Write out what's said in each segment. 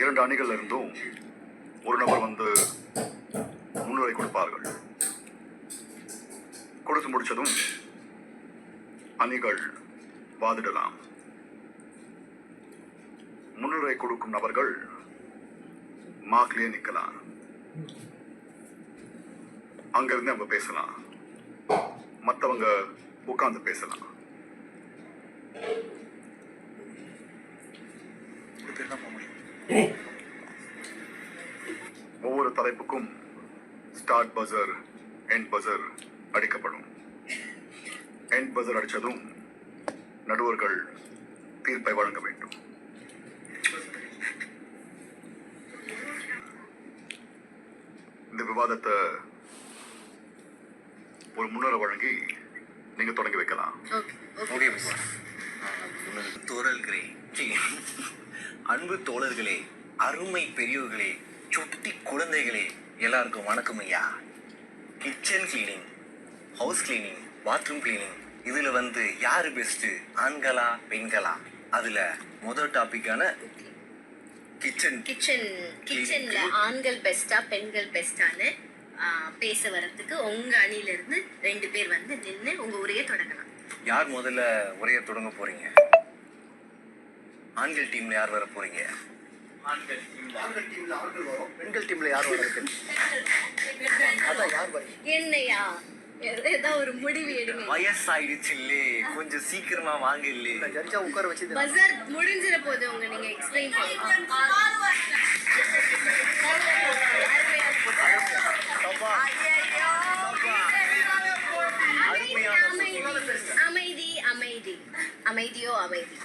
இரண்டு அணிகள்ல இருந்தும் ஒரு நபர் வந்து முன்னுரை கொடுப்பார்கள். கொடுத்து முடிச்சதும் அணிகள் வாதிடலாம். முன்னுரை கொடுக்கும் நபர்கள் மார்க்லயே நிக்கலாம் அங்கிருந்து நம்ம பேசலாம். மத்தவங்க உட்கார்ந்து பேசலாம் இப்படிதான் போக முடியும். ஒவ்வொரு தலைப்புக்கும் ஸ்டார்ட் பஸர் எண்ட் பஸர் அடிக்கப்படும். எண்ட் பஸர் அடிச்சதும் நடுவர்கள் தீர்ப்பை வழங்க வேண்டும். இந்த விவாதத்தை ஒரு முன்னுரை வழங்கி நீங்க தொடங்கி வைக்கலாம். ஓகே ஓகே மிஸ் தோழர்களே சி, அன்பு தோழர்களே அருமை பெரியோர்களே சுட்டி குழந்தைகளே எல்லாருக்கும் வணக்கம் ஐயா. Kitchen cleaning house cleaning bathroom cleaning இதுல வந்து யாரு பெஸ்ட் ஆண்களா பெண்களா? அதுல முதல் டாபிக்கான கிச்சன் கிச்சன் கிச்சன்ல ஆண்கள் பெஸ்டா பெண்கள் பெஸ்டான்னு பேச வரதுக்கு உங்க அணில இருந்து ரெண்டு பேர் வந்து நின்னு உங்க உரையை தொடங்கலாம். யார் முதல்ல உரைய தொடங்க போறீங்க? ஆண்கள் டீம்ல யார் வர போறீங்க? பெண்கள் டீம்ல யார் வர்றது அதான் யார் வர்றது என்னையா? ஏதாவது ஒரு முடிவு எடுங்க. வயசாயிடுச்சு இல்லே கொஞ்சம் சீக்கிரமா வாங்க இல்லே. ஜட்ஜா உட்கார வச்சு பஜார் போது உங்க நீங்க எக்ஸ்பிளைன் அமைதி அமைதி. அமைதியோ அமைதி.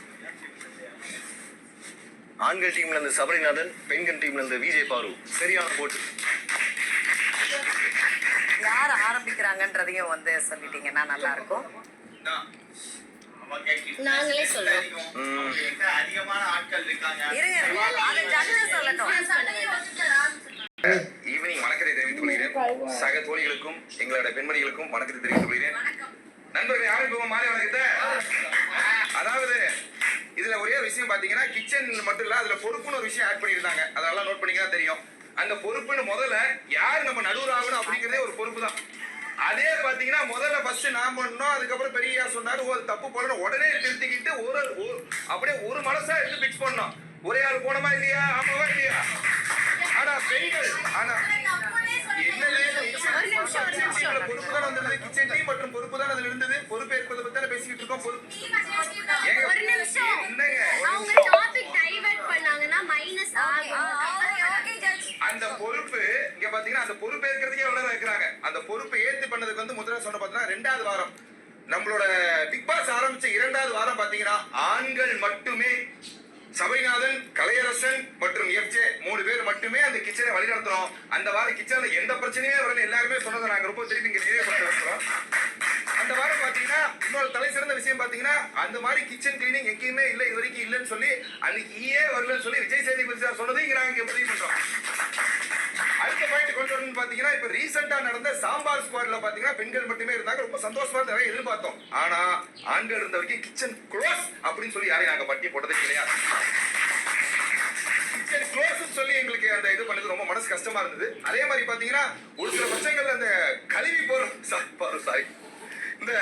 ஆண்கள் டீம்ல இருந்து சபரிநாதன் பெண்கள் டீம்ல இருந்து விஜய் பாரு. சரியான போட்டு. யார் ஆரம்பிக்கிறாங்கன்றதையும் வந்து சொல்லிட்டீங்கன்னா நல்லா இருக்கும் நாங்களே சொல்றோம். அதிகமான ஆட்கள் இருக்காங்க. ஈவினிங் வணக்கத்தை தெரிவித்துக் கொள்கிறேன். சக தோழிகளுக்கும் எங்களோட பெண்மணிகளுக்கும் வணக்கத்தை தெரிவித்துக் கொள்கிறேன். நண்பர்களே ஆரம்பிப்போம். மாலை வணக்கத்தை. அதாவது இதுல ஒரே ஒரு விஷயம் பாத்தீங்கன்னா கிச்சன் மட்டும் இல்ல அதுல பொறுப்புன்னு ஒரு விஷயம் ஆட் பண்ணியிருந்தாங்க. அதெல்லாம் நோட் பண்ணிக்கலாம் தெரியும். அந்த பொறுப்புன்னு முதல்ல யார் நம்ம நடுவர் ஆகணும் அப்படிங்கறதே ஒரு பொறுப்பு தான் அதே பாத்தீங்கன்னா முதல்ல ஃபர்ஸ்ட் நான் பண்ணோம் அதுக்கப்புறம் பெரியா சொன்னாரு அது தப்பு போடணும் உடனே திருத்திக்கிட்டு ஒரு ஒரு- அப்படியே ஒரு மனசா எடுத்து பிக்ஸ் பண்ணோம். ஒரே ஆள் போனமா இல்லையா? ஆமாவா இல்லையா? ஆனா பெண்கள் ஆனா ஒரு ஒரு. பொறுப்பு தான் வந்தது. கிச்சன் டீம் மற்றும் பொறுப்பு தான் அதுல இருந்தது. பொறுப்பு ஏற்பதை பத்தி பேசிக்கிட்டு இருக்கோம். பொறுப்பு பொறுப்பை ஏத்து பண்ணதுக்கு வந்து முதல்ல சொன்ன பார்த்தீங்கன்னா ரெண்டாவது வாரம். நம்மளோட பிக் பாஸ் ஆரம்பிச்ச இரண்டாவது வாரம் பாத்தீங்கன்னா ஆண்கள் மட்டுமே சபைநாதன் கலையரசன் மற்றும் எஃப்ஜே மூணு பேர் மட்டுமே அந்த கிச்சனை வழிநடத்துறோம் அந்த வாரம் கிச்சன்ல எந்த பிரச்சனையுமே வரல எல்லாருமே சொன்னதை நாங்க ரொம்ப திருப்பி இங்க நினைவுபடுத்த இருக்கிறோம் அந்த வாரம் பாத்தீங்கன்னா இன்னொரு தலை சிறந்த விஷயம் பாத்தீங்கன்னா அந்த மாதிரி கிச்சன் கிளீனிங் எங்கேயுமே இல்லை இது வரைக்கும் இல்லைன்னு சொல்லி அன்னைக்கு ஈயே வரலன்னு சொல்லி விஜய் சேதுபதி சார் சொன்னதை இங்க நாங்க இங்க பதிவு பண்றோம். அடுத்த பாயிண்ட் கொண்டு வரணும்னு பாத்தீங்கன்னா இப்ப ரீசெண்டா நடந்த சாம்பார் ஸ்குவாட்ல பாத்தீங்கன்னா பெண்கள் மட்டுமே இருந்தாங்க. ரொம்ப சந்தோஷமா நிறைய எதிர்பார்த்தோம். ஆனா ஆண்கள் இருந்த வரைக்கும் கிச்சன் க்ளோஸ் அப்படின்னு சொல்லி யாரையும் நாங்க பட்டி போட்டதே கிடையாது கிச்சன் க்ளோஸ் சொல்லி எங்களுக்கு அந்த இது பண்ணது ரொம்ப மனசு கஷ்டமா இருந்தது. அதே மாதிரி பாத்தீங்கன்னா ஒரு சில பட்சங்கள்ல அந்த கழுவி போற சாரி இந்த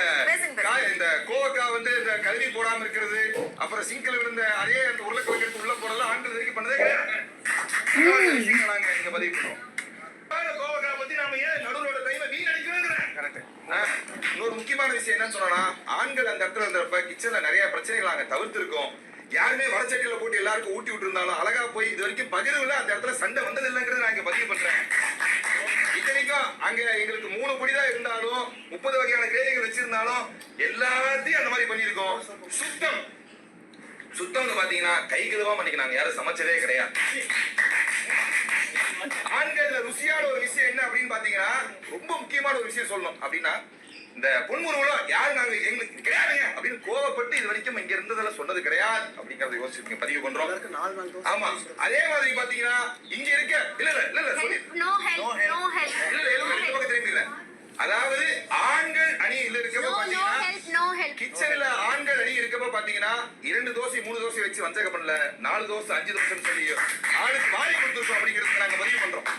இந்த கோவக்காய் வந்து இந்த கழுவி போடாம இருக்கிறது அப்புறம் சிங்கிள் விழுந்த அதே அந்த உருளைக்கிழங்கு உள்ள போடலாம். ஆண்கள் வரைக்கும் பண்ணதே கிடையாது. நாங்க இங்க பதிவு பண்றோம் கோவக்காய் பத்தி நாம ஏன் நடுவரோட டைமை வீணடிக்கிறோங்கிறேன் கரெக்ட் இன்னொரு முக்கியமான விஷயம் என்னன்னு சொன்னா ஆண்கள் அந்த இடத்துல இருந்தப்ப கிச்சன்ல நிறைய பிரச்சனைகள் நாங்க தவிர்த்திருக்கோம். யாருமே வடச்சட்டியில போட்டு எல்லாருக்கும் ஊட்டி விட்டு இருந்தாலும் அழகா போய் இது வரைக்கும் பகிர்வுல அந்த இடத்துல சண்டை வந்தது இல்லைங்கிறத நான் இங்க பதிவு பண்றேன் இத்தனைக்கும் அங்க எங்களுக்கு மூணு பொடிதான் இருந்தாலும் முப்பது வகையான கிரேவிகள் வச்சிருந்தாலும் எல்லாத்தையும் அந்த மாதிரி பண்ணியிருக்கோம். சுத்தம். சுத்தம்னு பாத்தீங்கன்னா கை கழுவாம அன்னைக்கு நாங்க யாரும் சமைச்சதே கிடையாது ஆண்கள்ல ருசியான ஒரு விஷயம் என்ன அப்படின்னு பாத்தீங்கன்னா ரொம்ப முக்கியமான ஒரு விஷயம் சொல்லணும். அப்படின்னா இந்த பொன்முருவலம் யாரு நாங்க எங்களுக்கு கிடையாதுங்க அப்படின்னு கோவப்பட்டு இது வரைக்கும் இங்க இருந்ததெல்லாம் சொன்னது கிடையாது அப்படிங்கறத யோசிச்சு பதிவு பண்றோம். ஆமா. அதே மாதிரி பாத்தீங்கன்னா இங்க இருக்க இல்ல இல்ல இல்ல இல்ல திரும்பி இல்ல. அதாவது ஆண்கள் அணியில் இருக்கப்ப பாத்தீங்கன்னா கிச்சன்ல ஆண்கள் அணி இருக்கப்ப பாத்தீங்கன்னா இரண்டு தோசை மூணு தோசை வச்சு வஞ்சகம் பண்ணல நாலு தோசை அஞ்சு தோசைன்னு சொல்லி ஆளுக்கு வாரி கொடுத்துருக்கோம் அப்படிங்கிறது நாங்க பதிவு பண்றோம்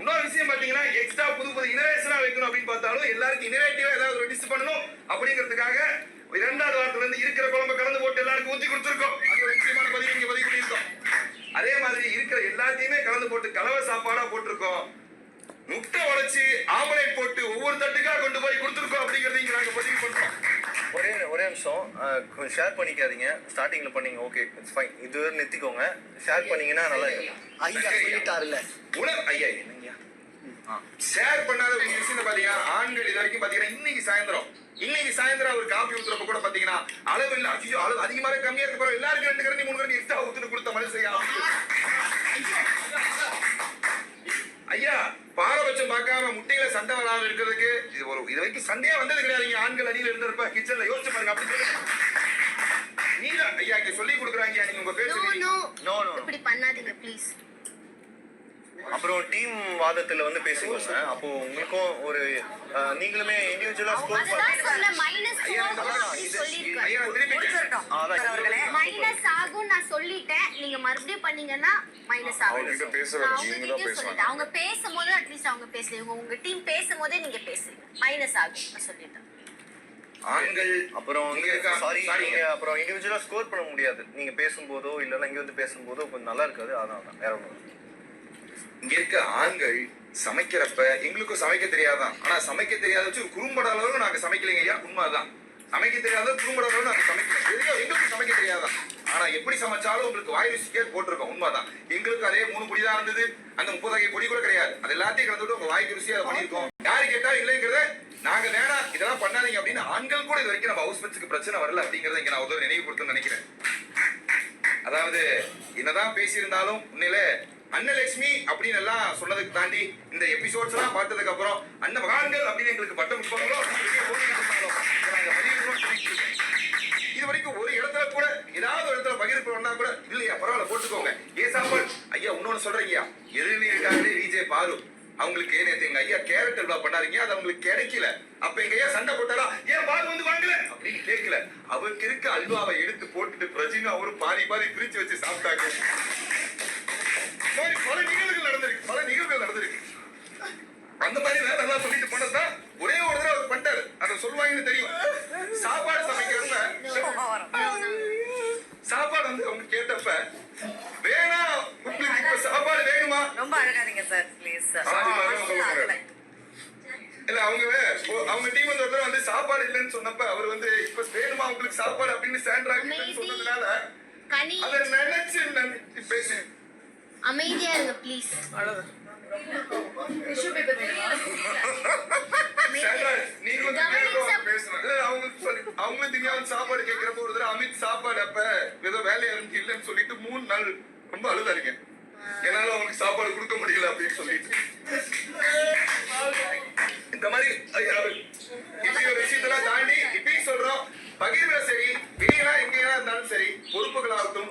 இன்னொரு விஷயம் பாத்தீங்கன்னா எக்ஸ்ட்ரா புது புது இனோவேஷனா வைக்கணும் அப்படின்னு பார்த்தாலும் எல்லாருக்கும் இனோவேட்டிவா ஏதாவது ஒரு டிஷ் பண்ணணும் அப்படிங்கிறதுக்காக இரண்டாவது வாரத்துல இருந்து இருக்கிற குழம்பு கலந்து போட்டு எல்லாருக்கும் ஊத்தி கொடுத்துருக்கோம் அது ஒரு முக்கியமான பதிவு இங்க பதிவு பண்ணியிருக்கோம் அதே மாதிரி இருக்கிற எல்லாத்தையுமே கலந்து போட்டு கலவை சாப்பாடா போட்டிருக்கோம். முட்டை உடைச்சு ஆம்லேட் போட்டு ஒவ்வொரு தட்டுக்கா கொண்டு போய் கொடுத்துருக்கோம் அப்படிங்கறத இங்க நாங்க பதிவு பண்றோம். ஒரே ஒரே நிமிஷம். கொஞ்சம் ஷேர் பண்ணிக்காதீங்க. ஸ்டார்டிங்ல பண்ணீங்க. ஓகே இட்ஸ் ஃபைன் இது வரை நிறுத்திக்கோங்க. ஷேர் பண்ணீங்கன்னா நல்லா இருக்கும். ஐயா சொல்லிட்டாருல்ல. உணவு ஐயா என்னங்கய்யா? ஷேர் பண்ணாத ஒரு விஷயம் பாத்தீங்கன்னா ஆண்கள் இது வரைக்கும் பாத்தீங்கன்னா இன்னைக்கு சாயந்தரம். இன்னைக்கு சாயந்தரம் ஒரு காப்பி ஊத்துறப்ப கூட பாத்தீங்கன்னா அளவு இல்ல ஐயோ அளவு அதிகமா இருக்கு கம்மியா இருக்கு பரவாயில்ல. எல்லாருக்கும் ரெண்டு கரண்டி மூணு கரண்டி எக்ஸ்ட்ரா ஊத்துட்டு கொடுத்த மனுஷன் ஐயா பாரபட்சம் பார்க்காம முட்டையில சண்டை வராம இருக்கிறதுக்கு இது ஒரு இது வரைக்கும் சண்டையே வந்தது கிடையாது. இங்க ஆண்கள் அணியில இருந்திருப்ப கிச்சன்ல யோசிச்சு பாருங்க அப்படி. நீங்க ஐயா இங்க சொல்லி கொடுக்குறாங்க நீங்க உங்க பேர் நோ நோ. இப்படி பண்ணாதீங்க ப்ளீஸ் அப்புறம் டீம் வாதத்துல வந்து பேசிக்கோங்க அப்போ உங்களுக்கும் ஒரு நீங்களுமே இண்டிவிஜுவலா ஸ்கோர் சொல்ல மைனஸ் ஆகும் நான் சொல்லிட்டேன். நீங்க மறுபடியும் பண்ணீங்கன்னா மைனஸ் ஆகும். அவங்க கிட்ட. சொல்லிட்டேன். அவங்க பேசும்போது அட்லீஸ்ட் அவங்க பேசல. உங்க டீம் பேசும்போதே நீங்க பேசுறீங்க. மைனஸ் ஆகும். நான் சொல்லிட்டேன். ஆண்கள் அப்புறம்? Sorry sorry. நீங்க அப்புறம் இண்டிவிஜுவலா ஸ்கோர் பண்ண முடியாது. நீங்க பேசும்போதோ இல்லைன்னா இங்க வந்து பேசும்போதோ கொஞ்சம் நல்லா இருக்காது. அதான் வேற இல்ல. இங்க இருக்க ஆண்கள் சமைக்கிறப்ப எங்களுக்கும் சமைக்க தெரியாதான். ஆனா சமைக்க தெரியாத வச்சு ஒரு குறும்பட அளவுக்கு நாங்க சமைக்கலைங்க ஐயா. உண்மைதான். சமைக்க தெரியாத குறும்பட அது நாங்க தெரியும் எங்களுக்கு சமைக்க தெரியாதான் ஆனா எப்படி சமைச்சாலும் உங்களுக்கு வாய் ருசிக்கே போட்டிருக்கோம். உண்மைதான். எங்களுக்கு அதே மூணு பொடி தான் இருந்தது. அந்த முப்பது வகை பொடி கூட கிடையாது. அது எல்லாத்தையும் கலந்துட்டு உங்க வாய்க்கு ருசியா அதை பண்ணியிருக்கோம். யாரு கேட்டா இல்லைங்கிறத நாங்க வேணாம் இதெல்லாம் பண்ணாதீங்க அப்படின்னு ஆண்கள் கூட இது வரைக்கும் நம்ம ஹவுஸ் மெட்ஸுக்கு பிரச்சனை வரல அப்படிங்கறத இங்க நான் உதவி நினைவுபடுத்தணும்னு நினைக்கிறேன். அதாவது என்னதான் பேசியிருந்தாலும் உண்மையில அன்னலட்சுமி அப்படின்னு எல்லாம் சொன்னதுக்கு தாண்டி இந்த எபிசோட்ஸ் எல்லாம் பார்த்ததுக்கு அப்புறம் அன்ன மகான்கள் அப்படின்னு எங்களுக்கு பட்டம் கொடுப்பாங்களோ அவங்களுக்கு நேற்று எங்க ஐயா கேரட் அல்வா பண்ணாதீங்க அது அவங்களுக்கு கிடைக்கல. அப்ப எங்க ஐயா சண்டை போட்டாரா? ஏன் பாரு வந்து வாங்கல? அப்படின்னு கேட்கல. அவருக்கு இருக்க அல்வாவை எடுத்து போட்டுட்டு பிரஜினும் அவரும் பாதி பாதி பிரிச்சு வச்சு சாப்பிட்டாங்க. பல நிகழ்வுகள் நடந்திருக்கு. பல நிகழ்வுகள் நடந்திருக்கு. அந்த மாதிரி வேற எல்லாம் சொல்லிட்டு போனதுதான் ஒரே ஒரு தடவை அவர் பண்ணிட்டாரு. அதை சொல்லுவாங்கன்னு தெரியும். இல்ல அவங்க அவங்க டீம் வந்து ஒரு தடவை வந்து சாப்பாடு இல்லைன்னு சொன்னப்ப அவர் வந்து இப்ப வேணுமா உங்களுக்கு சாப்பாடு? அப்படின்னு சாண்ட்ரா அமைதி. சொன்னதுனால கனி அதை நினைச்சு பேசு அமைதியா இருங்க ப்ளீஸ் சொல்லி அவங்களும் சாப்பாடு கேட்கிறப்ப ஒரு தடவை அமித் சாப்பாடு அப்ப ஏதோ வேலையா இருந்து இல்லைன்னு சொல்லிட்டு மூணு நாள் ரொம்ப அழுதாருங்க. என்னால அவங்களுக்கு சாப்பாடு கொடுக்க முடியல அப்படின்னு சொல்லிட்டு. இந்த மாதிரி இப்படி ஒரு விஷயத்தெல்லாம் தாண்டி இப்பயும் சொல்றோம் பகிர்வுல சரி வெளியெல்லாம் எங்கெல்லாம் இருந்தாலும் சரி பொறுப்புகளாகட்டும்